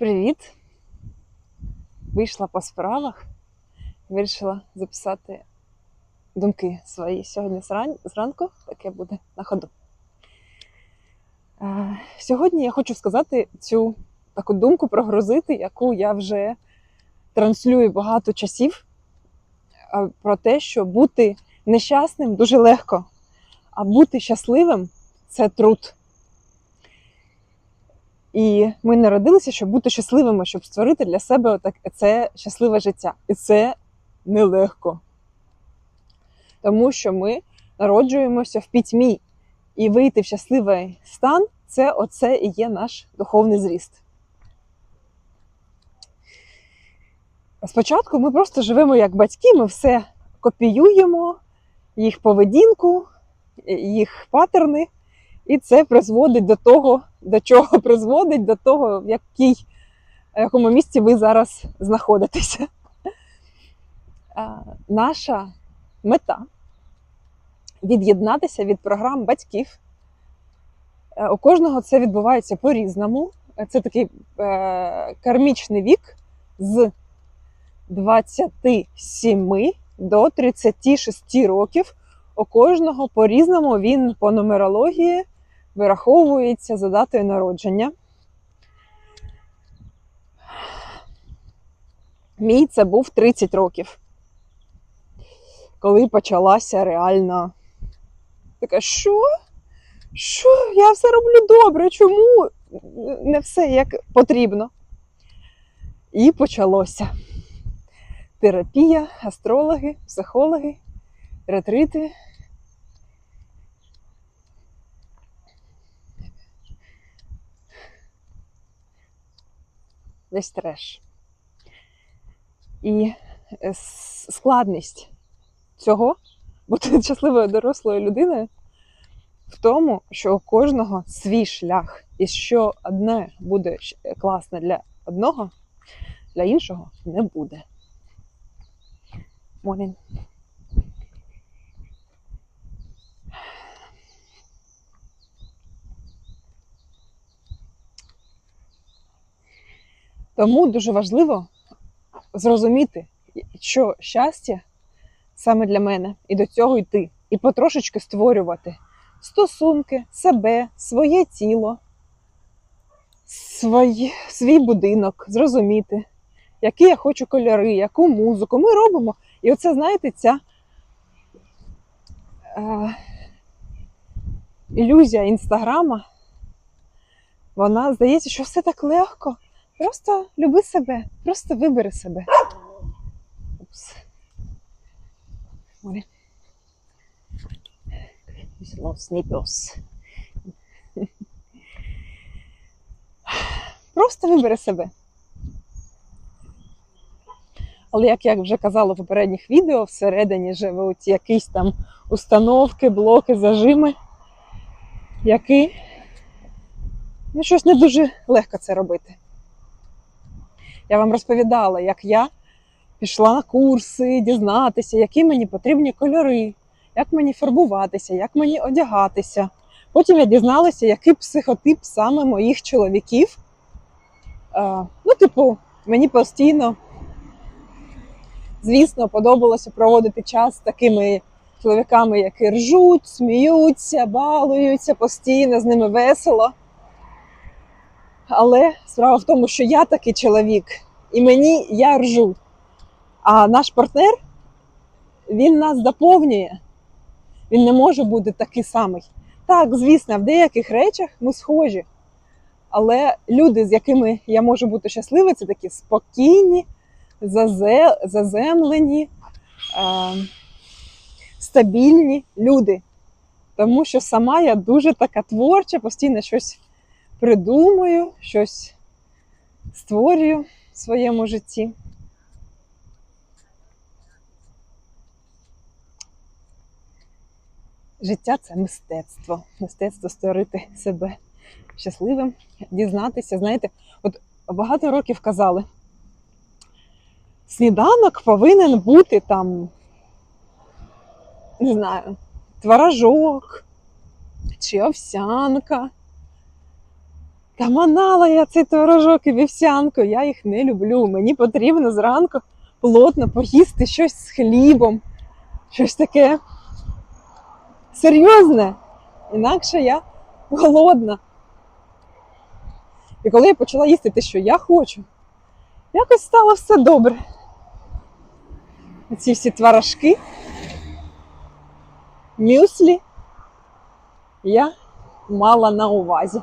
Привіт! Вийшла по справах, вирішила записати думки свої сьогодні зранку, таке буде на ходу. Е, Сьогодні я хочу сказати цю таку думку прогрузити, яку я вже транслюю багато часів, е, про те, що бути нещасним дуже легко, а бути щасливим це труд. І ми народилися, щоб бути щасливими, щоб створити для себе отак, це щасливе життя. І це нелегко. Тому що ми народжуємося в пітьмі. І вийти в щасливий стан це оце і є наш духовний зріст. Спочатку ми просто живемо як батьки, ми все копіюємо, їх поведінку, їх патерни, і це призводить до того, до чого призводить, до того, в якій, в якому місці ви зараз знаходитеся. Наша мета від'єднатися від програм батьків. Е, У кожного це відбувається по-різному. Е, Це такий е, кармічний вік з 27 до 36 років. У кожного по-різному він по нумерології вираховується за датою народження. Мій це був 30 років, коли почалася реальна така, що? Що? Я все роблю добре. Чому не все як потрібно? І почалося. Терапія, астрологи, психологи, ретрити. Весь треш. І е, складність цього бути щасливою дорослою людиною в тому, що у кожного свій шлях, і що одне буде класне для одного, для іншого не буде. Morning. Тому дуже важливо зрозуміти, що щастя саме для мене, і до цього йти, і потрошечки створювати стосунки, себе, своє тіло, свої, свій будинок, зрозуміти, які я хочу кольори, яку музику. Ми робимо. І оце, знаєте, ця е, ілюзія інстаграма, вона здається, що все так легко. Просто люби себе, просто вибери себе. Упс. Ой. Злосний пес. Просто вибери себе. Але як я вже казала в попередніх відео, всередині живуть якісь там установки, блоки, зажими, які ну, щось не дуже легко це робити. Я вам розповідала, як я пішла на курси, дізнатися, які мені потрібні кольори, як мені фарбуватися, як мені одягатися. Потім я дізналася, який психотип саме моїх чоловіків. Е, ну, типу, мені постійно, звісно, подобалося проводити час з такими чоловіками, які ржуть, сміються, балуються постійно, з ними весело. Але справа в тому, що я такий чоловік, і мені я ржу. А наш партнер, він нас доповнює. Він не може бути такий самий. Так, звісно, в деяких речах ми схожі. Але люди, з якими я можу бути щаслива, це такі спокійні, зазе- заземлені, стабільні люди. Тому що сама я дуже така творча, постійно щось придумую, щось створюю в своєму житті. Життя це мистецтво. Мистецтво створити себе щасливим, дізнатися. Знаєте, от багато років казали, сніданок повинен бути там, не знаю, творожок чи овсянка, Та манала я цей творожок і вівсянку, я їх не люблю. Мені потрібно зранку плотно поїсти щось з хлібом, щось таке серйозне. Інакше я голодна. І коли я почала їсти те, що я хочу, якось стало все добре. Ці всі творожки, мюслі я мала на увазі.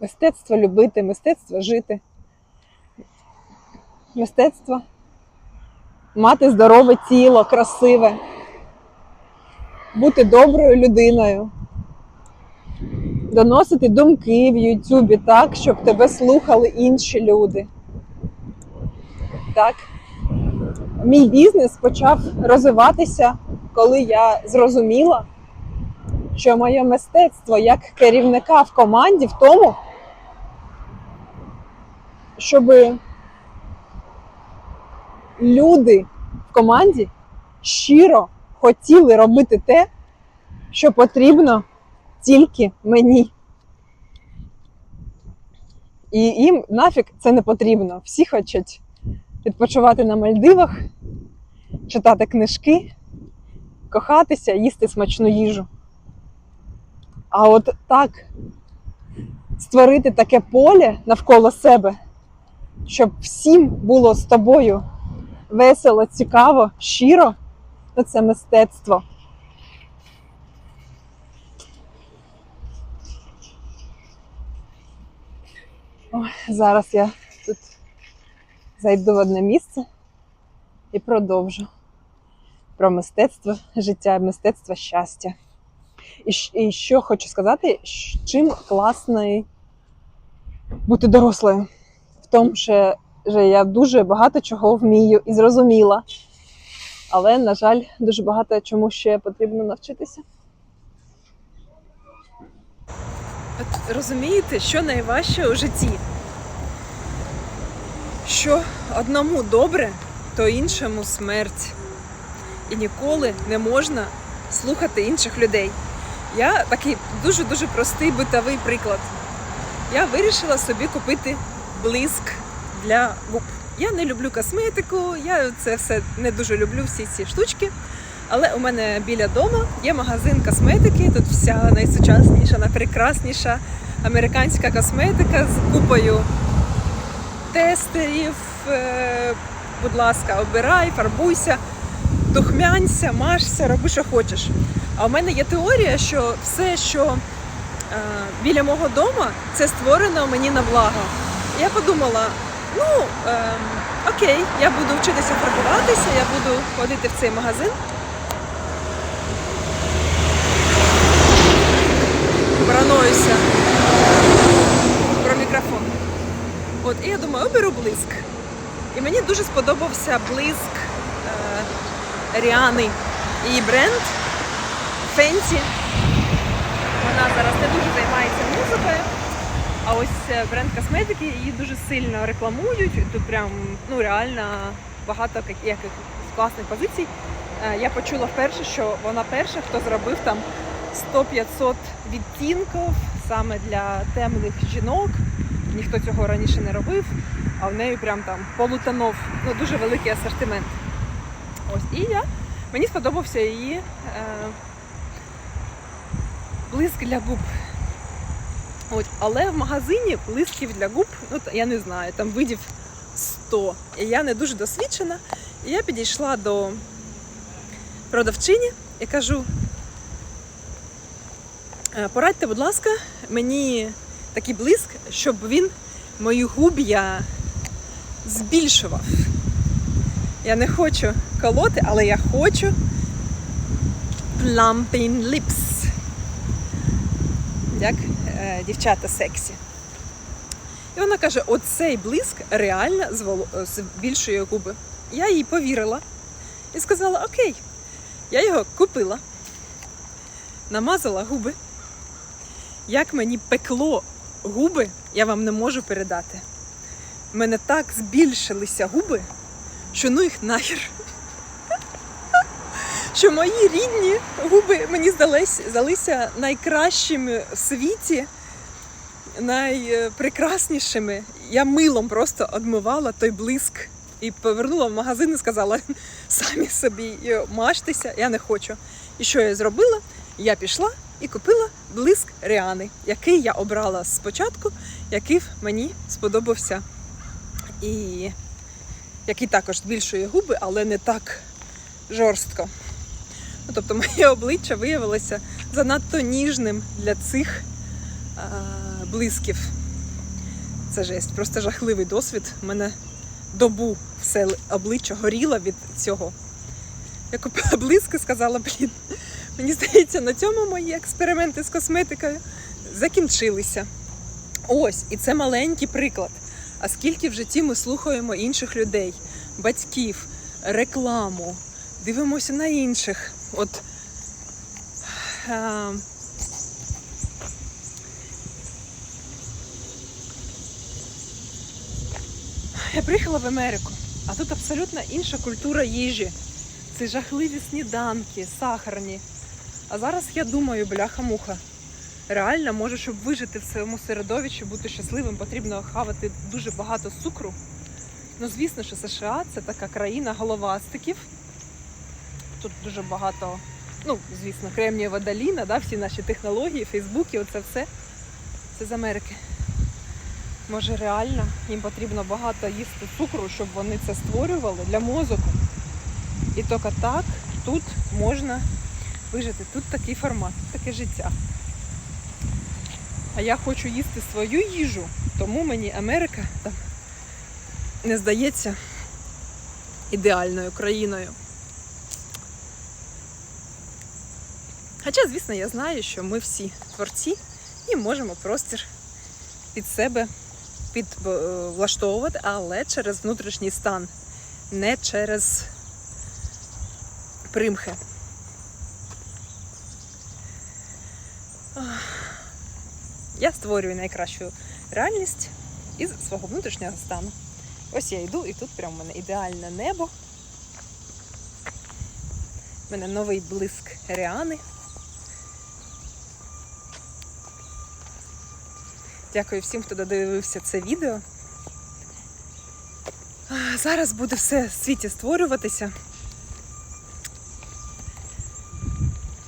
Мистецтво любити, мистецтво жити. Мистецтво мати здорове тіло, красиве, бути доброю людиною, доносити думки в Ютубі так, щоб тебе слухали інші люди. Так. Мій бізнес почав розвиватися, коли я зрозуміла, що моє мистецтво як керівника в команді в тому, щоб люди в команді щиро хотіли робити те, що потрібно тільки мені. І їм нафіг це не потрібно. Всі хочуть відпочивати на Мальдивах, читати книжки, кохатися, їсти смачну їжу. А от так створити таке поле навколо себе, щоб всім було з тобою весело, цікаво, щиро, то це мистецтво. Ой, зараз я тут зайду в одне місце і продовжу про мистецтво життя, мистецтво щастя. І, що хочу сказати, чим класний бути дорослою. В тому, що я дуже багато чого вмію і зрозуміла. Але, на жаль, дуже багато чому ще потрібно навчитися. От розумієте, що найважче у житті? Що одному добре, то іншому смерть. І ніколи не можна слухати інших людей. Я такий дуже-дуже простий битовий приклад. Я вирішила собі купити блиск для губ. Я не люблю косметику, я це все не дуже люблю, всі ці штучки. Але у мене біля дому є магазин косметики. Тут вся найсучасніша, найпрекрасніша американська косметика з купою тестерів. Е, Будь ласка, обирай, фарбуйся, духмянься, машся, роби, що хочеш. А у мене є теорія, що все, що е, біля мого дому, це створено мені на благо. Я подумала, ну е, окей, я буду вчитися фарбуватися, я буду ходити в цей магазин. Брануюся про мікрофон. От, і я думаю, оберу блиск. І мені дуже сподобався блиск е, Ріани. Її бренд Фенті. Вона зараз не дуже займається музикою. А ось е, бренд косметики її дуже сильно рекламують. Тут прям ну реально багато як- яких класних позицій. Е, Я почула вперше, що вона перша, хто зробив там 100-500 відтінків саме для темних жінок. Ніхто цього раніше не робив, а в неї прям там полутонов, ну дуже великий асортимент. Ось і я мені сподобався її е, блиск для губ. От, але в магазині блисків для губ, ну я не знаю, там видів 100. І я не дуже досвідчена. І я підійшла до продавчині і кажу: «Е, порадьте, будь ласка, мені такий блиск, щоб він мої губ'я збільшував. Я не хочу колоти, але я хочу plumping lips. Як е, дівчата сексі. І вона каже: оцей блиск реально збільшує губи. Я їй повірила і сказала: Окей, я його купила, намазала губи. Як мені пекло губи, я вам не можу передати. У мене так збільшилися губи, що ну їх нахер. Що мої рідні губи мені здались, здалися найкращими в світі, найпрекраснішими. Я милом просто одмивала той блиск і повернула в магазин і сказала самі собі е, мажтеся, я не хочу. І що я зробила? Я пішла і купила блиск Ріани, який я обрала спочатку, який мені сподобався. І який також збільшує губи, але не так жорстко. Ну, тобто моє обличчя виявилося занадто ніжним для цих а, блисків. Це жесть, просто жахливий досвід. У мене добу все обличчя горіло від цього. Я купила блиск сказала, блін, мені здається, на цьому мої експерименти з косметикою закінчилися. Ось, і це маленький приклад. А скільки в житті ми слухаємо інших людей, батьків, рекламу, дивимося на інших. От е, я приїхала в Америку, а тут абсолютно інша культура їжі. Це жахливі сніданки, сахарні. А зараз я думаю, бляха-муха. Реально, може, щоб вижити в своєму середовищі, бути щасливим, потрібно хавати дуже багато цукру. Ну, звісно, що США це така країна головастиків. Тут дуже багато, ну, звісно, кремнієва доліна, да, всі наші технології, Фейсбуки, оце все. Це з Америки. Може, реально їм потрібно багато їсти цукру, щоб вони це створювали для мозоку. І тільки так тут можна вижити. Тут такий формат, таке життя. А я хочу їсти свою їжу, тому мені Америка там не здається ідеальною країною. Хоча, звісно, я знаю, що ми всі творці і можемо простір під себе підвлаштовувати, але через внутрішній стан, не через примхи. Я створюю найкращу реальність із свого внутрішнього стану. Ось я йду, і тут прямо в мене ідеальне небо. У мене новий блиск Ріани. Дякую всім, хто додивився це відео. Зараз буде все в світі створюватися,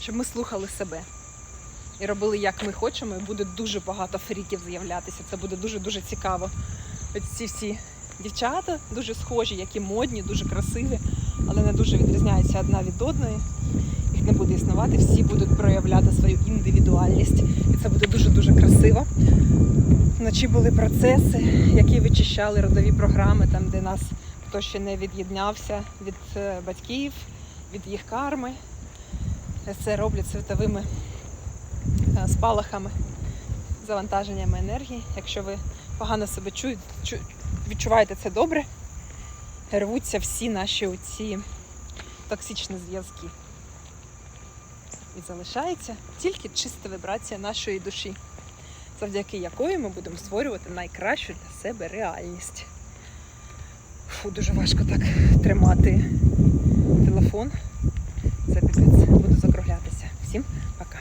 щоб ми слухали себе і робили, як ми хочемо, і буде дуже багато фріків з'являтися. Це буде дуже-дуже цікаво. Ось ці всі дівчата дуже схожі, які модні, дуже красиві, але не дуже відрізняються одна від одної. Не буде існувати, всі будуть проявляти свою індивідуальність. І це буде дуже-дуже красиво. Вночі були процеси, які вичищали родові програми, там, де нас хто ще не від'єднався від е, батьків, від їх карми. Це роблять світовими е, спалахами, завантаженнями енергії. Якщо ви погано себе чуєте, відчуваєте це добре, рвуться всі наші оці токсичні зв'язки. І залишається тільки чиста вібрація нашої душі, завдяки якої ми будемо створювати найкращу для себе реальність. Фу, дуже важко так тримати телефон. Це капець. Буду закруглятися. Всім пока.